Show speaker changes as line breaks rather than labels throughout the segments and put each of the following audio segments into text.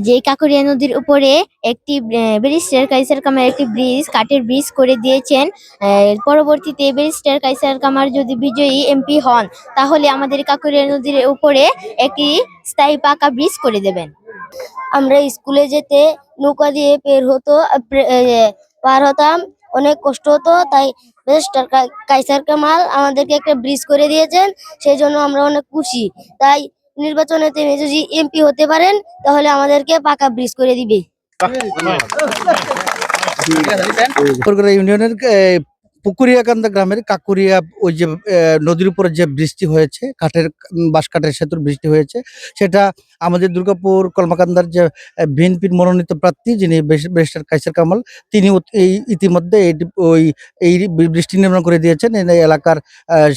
যে কাকরিয়া নদীর উপরে একটি ব্যারিস্টার কাইসার কামার একটি ব্রিজ, কাঠের ব্রিজ করে দিয়েছেন। পরবর্তীতে ব্যারিস্টার কাইসার কামার যদি বিজয়ী এমপি হন, তাহলে আমাদের কাকরিয়া নদীর উপরে একটি স্থায়ী পাকা ব্রিজ করে দেবেন।
আমরা স্কুলে যেতে নৌকা দিয়ে পের হতো, প্রে- হতাম, অনেক কষ্ট হতো, তাই ব্যারিস্টার কাইসার কামাল আমাদেরকে একটা ব্রিজ করে দিয়েছেন, সেই জন্য আমরা অনেক খুশি। তাই নির্বাচনে তিনি যদি এমপি হতে পারেন, তাহলে আমাদেরকে পাকা ব্রিজ করে দিবে।
ইউনিয়নের পুকুরিয়াকান্দা গ্রামের কাকুরিয়া ওই যে নদীর উপরে যে বৃষ্টি হয়েছে, কাঠের, বাঁশ কাঠের সেতুর বৃষ্টি হয়েছে, সেটা আমাদের দুর্গাপুর কলমাকান্দার যে বিএনপির মনোনীত প্রার্থী যিনি ব্যারিস্টার কাইসার কামাল, তিনি এই ইতিমধ্যে ওই, এই বৃষ্টি নির্মাণ করে দিয়েছেন। এই এলাকার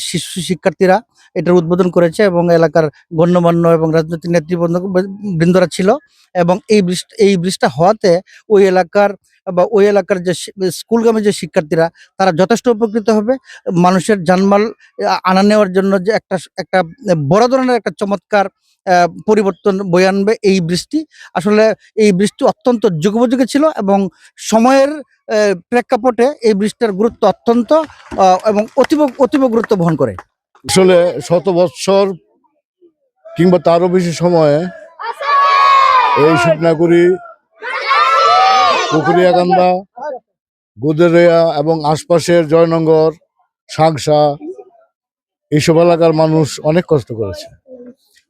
শিশু শিক্ষার্থীরা এটার উদ্বোধন করেছে এবং এলাকার গণ্যমান্য এবং রাজনৈতিক নেতৃবৃন্দ বৃন্দরা ছিল এবং এই বৃষ্টি এই বৃষ্টিটা হওয়াতে ওই এলাকার বা ওই এলাকার যে স্কুলগামী যে শিক্ষার্থীরা, তারা যথেষ্ট উপকৃত হবে। মানুষের জানমাল আনা নেওয়ার জন্য যে একটা একটা বড় ধরনের একটা চমৎকার পরিবর্তন বয়ে আনবে এই বৃষ্টি আসলে এই বৃষ্টি অত্যন্ত যুগোপযোগী ছিল এবং সময়ের প্রেক্ষাপটে এই বৃষ্টির গুরুত্ব অত্যন্ত এবং অতীব অতীব গুরুত্ব বহন করে।
আসলে শত বৎসর কিংবা তারও বেশি সময়ে এই শুকনাগুড়ি পুকুরিয়াকান্দা গুদেরিয়া এবং আশপাশের জয়নগর, সাংসা এইসব এলাকার মানুষ অনেক কষ্ট করেছে।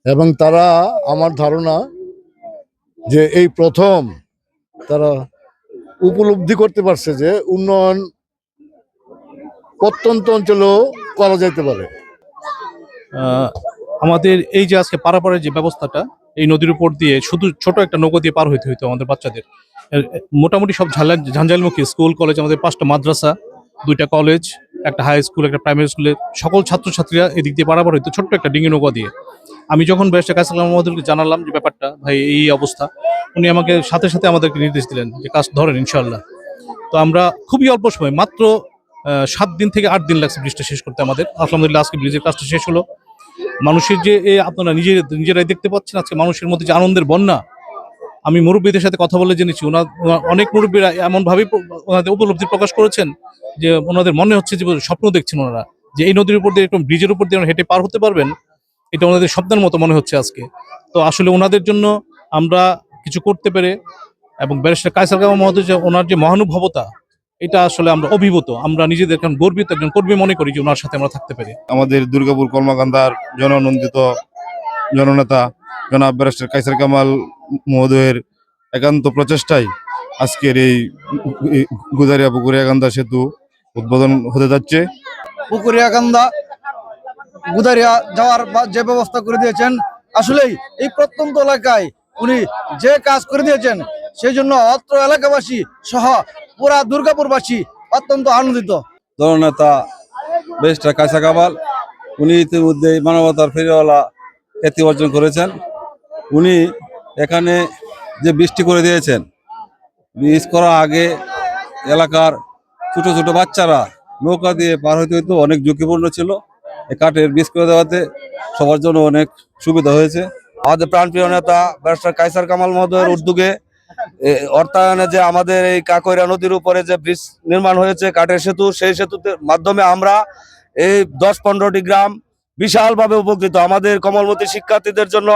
এবং তারা আমার ধারণা যে এই প্রথম তারা উপলব্ধি করতে পারছে যে উন্নয়ন প্রত্যন্ত অঞ্চলেও করা যেতে পারে।
আমাদের এই যে আজকে পারাপারের যে ব্যবস্থাটা, এই নদীর উপর দিয়ে শুধু ছোট একটা নৌকো দিয়ে পার হইতে হইতো আমাদের বাচ্চাদের। মোটামুটি সব ঝালা ঝাঞ্ঝালমুখী স্কুল, কলেজ, আমাদের পাঁচটা মাদ্রাসা, দুইটা কলেজ, একটা হাই স্কুল, একটা প্রাইমারি স্কুলে সকল ছাত্রছাত্রীরা এদিক দিয়ে পারাপার হইতো ছোট্ট একটা ডিঙি নৌকা দিয়ে। আমি যখন বেশটা কাসালাম আমাদেরকে জানালাম যে ব্যাপারটা, ভাই, এই অবস্থা, উনি আমাকে সাথে সাথে আমাদেরকে নির্দেশ দিলেন যে কাজ ধরেন ইনশাল্লাহ তো আমরা খুবই অল্প সময়, মাত্র সাত দিন থেকে আট দিন লাগছে ব্রিজটা শেষ করতে আমাদের। আলহামদুলিল্লাহ, আজকে ব্রিজের কাজটা শেষ হলো। মানুষের যে আপনারা নিজের নিজেরাই দেখতে পাচ্ছেন আজকে মানুষের মধ্যে যে আনন্দের বন্যা। আমি মুরব্বীদের সাথে কথা বলে জেনেছি, ওনার, অনেক মুরব্বীরা এমনভাবেই ওনাদের উপলব্ধি প্রকাশ করেছেন যে ওনাদের মনে হচ্ছে যে স্বপ্ন দেখছেন ওনারা, যে এই নদীর উপর দিয়ে, এরকম ব্রিজের উপর দিয়ে হেঁটে পার হতে পারবেন, এটা ওনাদের স্বপ্নের মতো মনে হচ্ছে আজকে। তো আসলে ওনাদের জন্য আমরা কিছু করতে পেরে এবং ব্যারিস্টার কায়সার কামা মহোদয় যে ওনার যে মহানুভবতা এটা আসলে আমরা অভিভূত। আমরা নিজেদের এখন গর্বিত একজন কর্মী মনে করি যে ওনার সাথে আমরা থাকতে পারি।
আমাদের দুর্গাপুর কর্মকান্দার জননন্দিত জননেতা জনাব ব্যারিস্টার কাইসার কামাল মহোদয়ের একান্ত প্রচেষ্টায় আজকের এই গুদারিয়া পুকুরিয়াকান্দা সেতু উদ্বোধন হতে যাচ্ছে।
পুকুরিয়াকান্দা গুদারিয়া যাওয়ার বা যে ব্যবস্থা করে দিয়েছেন আসলেই এই প্রত্যন্ত এলাকায় উনি যে কাজ করে দিয়েছেন সেই জন্য অত্র এলাকাবাসী সহ পুরা দুর্গাপুরবাসী অত্যন্ত আনন্দিত।
দলনেতা বেস্টার কায়সা কামাল উনি ইতিমধ্যে মানবতার ফেরিওয়ালা খ্যাতি অর্জন করেছেন। উনি এখানে যে বৃষ্টি করে দিয়েছেন বীজ করার আগে এলাকার ছোট ছোট বাচ্চারা নৌকা দিয়ে পার হইতে হইতে অনেক ঝুঁকিপূর্ণ ছিল। এই কাঠের বীজ করে দেওয়াতে সবার জন্য অনেক সুবিধা হয়েছে। আমাদের প্রাণপ্রিয় নেতা ব্যারিস্টার কাইসার কামাল মহোদয়ের উদ্যোগে এ, অর্থায়নে যে আমাদের এই কাকইরা নদীর উপরে যে ব্রিজ নির্মাণ হয়েছে, কাঠের সেতু, সেই সেতুতে মাধ্যমে আমরা এই দশ পনেরোটি গ্রাম বিশালভাবে উপকৃত। আমাদের কমলমতি শিক্ষার্থীদের জন্য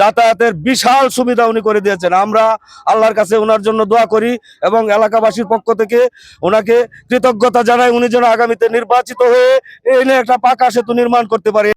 যাতায়াতের বিশাল সুবিধা উনি করে দিয়েছেন। আমরা আল্লাহর কাছে ওনার জন্য দোয়া করি এবং এলাকাবাসীর পক্ষ থেকে ওনাকে কৃতজ্ঞতা জানাই উনি যেন আগামীতে নির্বাচিত হয়ে এই নিয়ে একটা পাকা সেতু নির্মাণ করতে পারে।